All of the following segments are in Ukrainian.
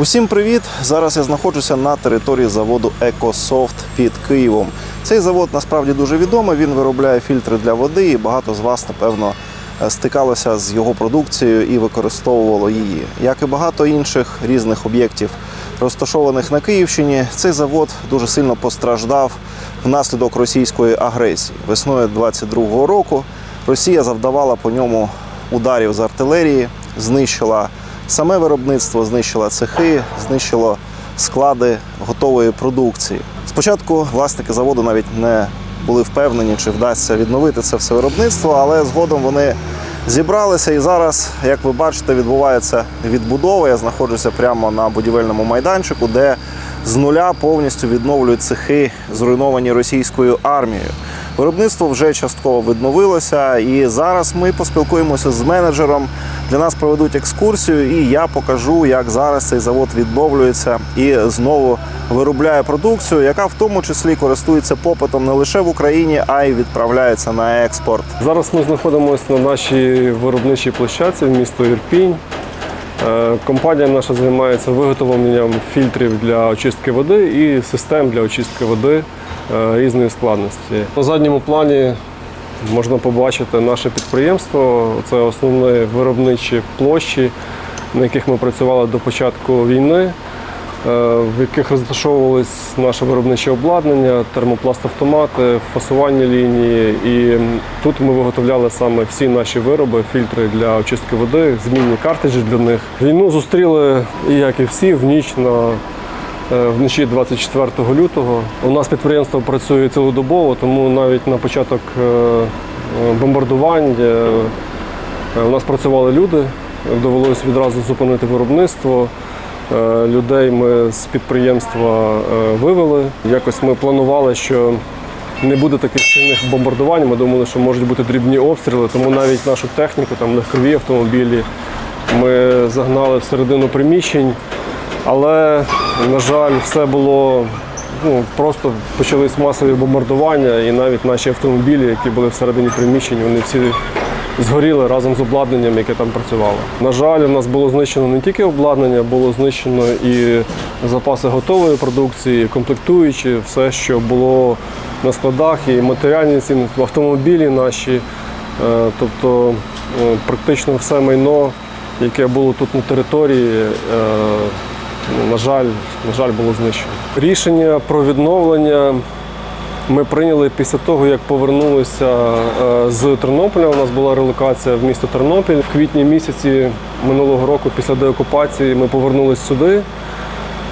Усім привіт! Зараз я знаходжуся на території заводу Екософт під Києвом. Цей завод насправді дуже відомий. Він виробляє фільтри для води, і багато з вас, напевно, стикалося з його продукцією і використовувало її. Як і багато інших різних об'єктів, розташованих на Київщині, цей завод дуже сильно постраждав внаслідок російської агресії. Весною 22-го року Росія завдавала по ньому ударів з артилерії, знищила саме виробництво, знищило цехи, знищило склади готової продукції. Спочатку власники заводу навіть не були впевнені, чи вдасться відновити це все виробництво, але згодом вони зібралися і зараз, як ви бачите, відбувається відбудова. Я знаходжуся прямо на будівельному майданчику, де з нуля повністю відновлюють цехи, зруйновані російською армією. Виробництво вже частково відновилося, і зараз ми поспілкуємося з менеджером. Для нас проведуть екскурсію, і я покажу, як зараз цей завод відновлюється і знову виробляє продукцію, яка в тому числі користується попитом не лише в Україні, а й відправляється на експорт. Зараз ми знаходимося на нашій виробничій площадці в місто Ірпінь. Е, Компанія наша займається виготовленням фільтрів для очистки води і систем для очистки води е, різної складності. На задньому плані можна побачити наше підприємство. Це основні виробничі площі, на яких ми працювали до початку війни, в яких розташовувалось наше виробниче обладнання, термопласт-автомати, фасувальні лінії. І тут ми виготовляли саме всі наші вироби, фільтри для очистки води, змінні картриджі для них. Війну зустріли, як і всі, в ніч на е, вночі 24 лютого. У нас підприємство працює цілодобово, тому навіть на початок е, е, бомбардувань е, е, у нас працювали люди. Довелося відразу зупинити виробництво. Е, Людей ми з підприємства е, вивели. Якось ми планували, що не буде таких сильних бомбардувань. Ми думали, що можуть бути дрібні обстріли, тому навіть нашу техніку, там легкові автомобілі, ми загнали всередину приміщень. Але, на жаль, все було ну, просто почались масові бомбардування, і навіть наші автомобілі, які були всередині приміщень, вони всі згоріли разом з обладнанням, яке там працювало. На жаль, у нас було знищено не тільки обладнання, було знищено і запаси готової продукції, комплектуючі, все, що було на складах, і матеріальні цінності, автомобілі наші. Е, Тобто е, практично все майно, яке було тут на території, е, ну, на жаль, на жаль, було знищено. Рішення про відновлення ми прийняли після того, як повернулися е, з Тернополя. У нас була релокація в місто Тернопіль. В квітні місяці минулого року, після деокупації, ми повернулися сюди.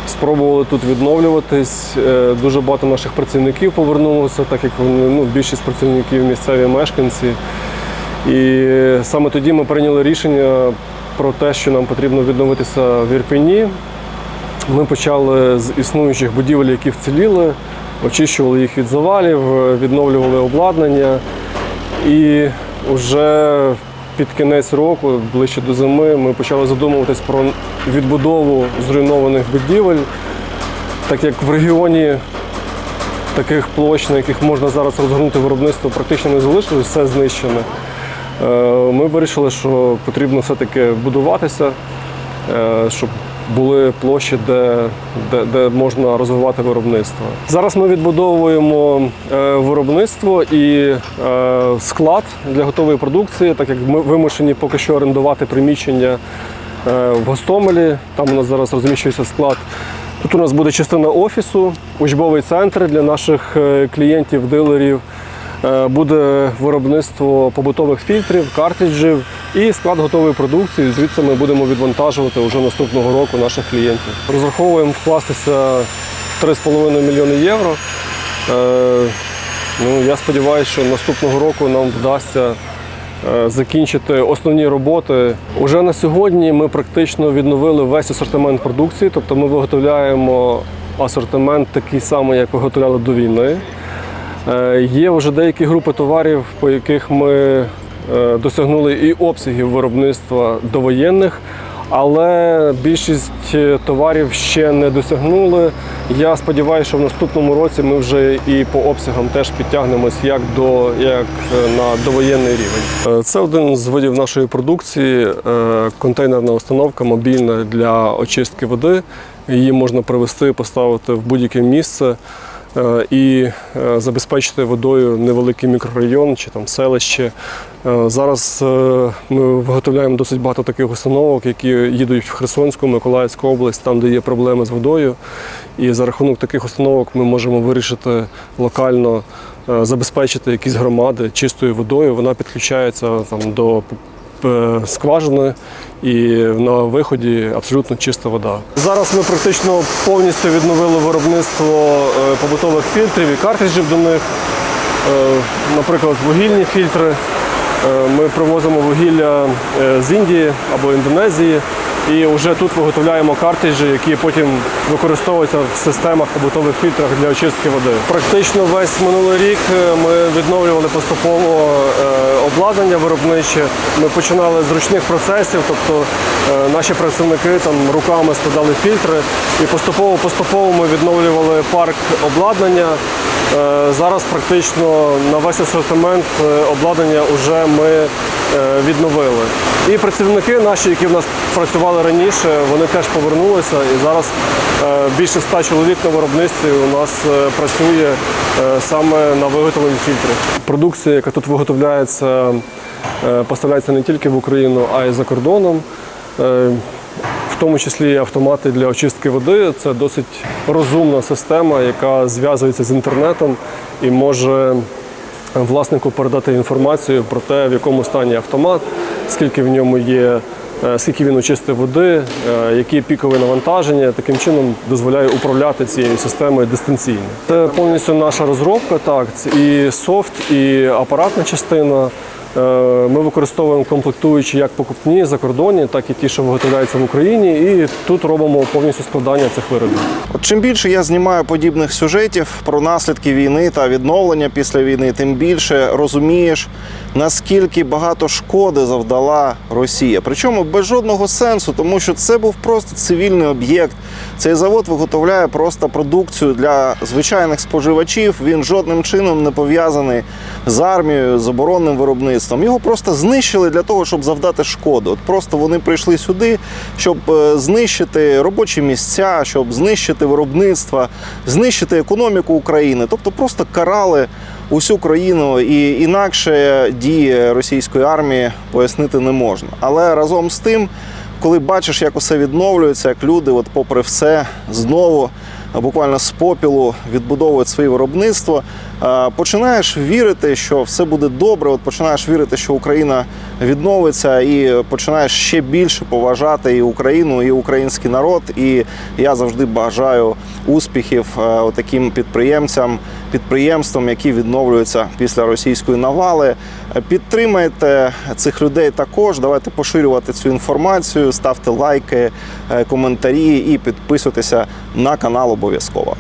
Спробували тут відновлюватись. Е, Дуже багато наших працівників повернулося, так як вони ну, більшість працівників місцеві мешканці. І саме тоді ми прийняли рішення про те, що нам потрібно відновитися в Ірпені. Ми почали з існуючих будівель, які вціліли, очищували їх від завалів, е, відновлювали обладнання. І вже під кінець року, ближче до зими, ми почали задумуватись про відбудову зруйнованих будівель, так як в регіоні таких площ, на яких можна зараз розгорнути виробництво, практично не залишилось, все знищене. Е, Ми вирішили, що потрібно все-таки будуватися, е, щоб були площі, де, де, де можна розвивати виробництво. Зараз ми відбудовуємо е, виробництво і е, склад для готової продукції, так як ми вимушені поки що орендувати приміщення е, в Гостомелі. Там у нас зараз розміщується склад. Тут у нас буде частина офісу, учбовий центр для наших клієнтів, дилерів. Буде виробництво побутових фільтрів, картриджів і склад готової продукції. Звідси ми будемо відвантажувати вже наступного року наших клієнтів. Розраховуємо вкластися в 3,5 мільйони євро. Е, Ну, я сподіваюся, що наступного року нам вдасться е, закінчити основні роботи. Уже на сьогодні ми практично відновили весь асортимент продукції, тобто ми виготовляємо асортимент такий самий, як виготовляли до війни. Е, Є вже деякі групи товарів, по яких ми досягнули і обсягів виробництва довоєнних, Але більшість е, товарів ще не досягнули. Я сподіваюся, що в наступному році ми вже і по обсягам теж підтягнемось як до як е, на довоєнний рівень. Е, Це один з видів нашої продукції, е, контейнерна установка мобільна для очистки води. Її можна привезти, поставити в будь-яке місце е, і е, забезпечити водою невеликий мікрорайон чи там селище. Е, Зараз е, ми виготовляємо досить багато таких установок, які їдуть в Херсонську, Миколаївську область, там, де є проблеми з водою. І за рахунок таких установок ми можемо вирішити локально е, забезпечити якісь громади чистою водою. Вона підключається там до е, скважини і на виході абсолютно чиста вода. Зараз ми практично повністю відновили виробництво е, побутових фільтрів і картриджів до них. Е, Наприклад, вугільні фільтри. Е, Ми привозимо вугілля е, з Індії або Індонезії, і вже тут виготовляємо картриджі, які потім використовуються в системах побутових фільтрах для очистки води. Практично весь минулий рік е, ми відновлювали поступово е, обладнання виробниче. Ми починали з ручних процесів, тобто е, наші працівники там руками складали фільтри, і поступово поступово ми відновлювали парк обладнання. Зараз практично на весь асортимент обладнання вже ми відновили. І працівники наші, які в нас працювали раніше, вони теж повернулися. І зараз е, більше ста чоловік на виробництві у нас е, працює е, саме на виготовленні фільтрів. Продукція, яка тут виготовляється, поставляється не тільки в Україну, а й за кордоном. В тому числі автомати для очистки води. Це досить розумна система, яка зв'язується з інтернетом і може власнику передати інформацію про те, в якому стані автомат, скільки в ньому є. Е, Скільки він очистив води, е, які пікові навантаження, таким чином дозволяє управляти цією системою дистанційно. Це повністю наша розробка, так, і софт, і апаратна частина. Е, Ми використовуємо комплектуючі як покупні закордонні, так і ті, що виготовляються в Україні. І тут робимо повністю складання цих виробів. От чим більше я знімаю подібних сюжетів про наслідки війни та відновлення після війни, тим більше розумієш, наскільки багато шкоди завдала Росія. Причому без жодного сенсу, тому що це був просто цивільний об'єкт. Цей завод виготовляє просто продукцію для звичайних споживачів. Він жодним чином не пов'язаний з армією, з оборонним виробництвом. Його просто знищили для того, щоб завдати шкоду. От просто вони прийшли сюди, щоб е, знищити робочі місця, щоб знищити виробництво, знищити економіку України. Тобто просто карали усю країну і інакше дії російської армії пояснити не можна. Але разом з тим, коли бачиш, як усе відновлюється, як люди, от попри все, знову буквально з попілу відбудовують своє виробництво. е, Починаєш вірити, що все буде добре. От починаєш вірити, що Україна відновиться, і починаєш ще більше поважати і Україну, і український народ. І я завжди бажаю успіхів е, таким підприємцям, підприємствам, які відновлюються після російської навали. Е, Підтримайте цих людей також. Давайте поширювати цю інформацію, ставте лайки, е, коментарі і підписуйтеся на канал обов'язково.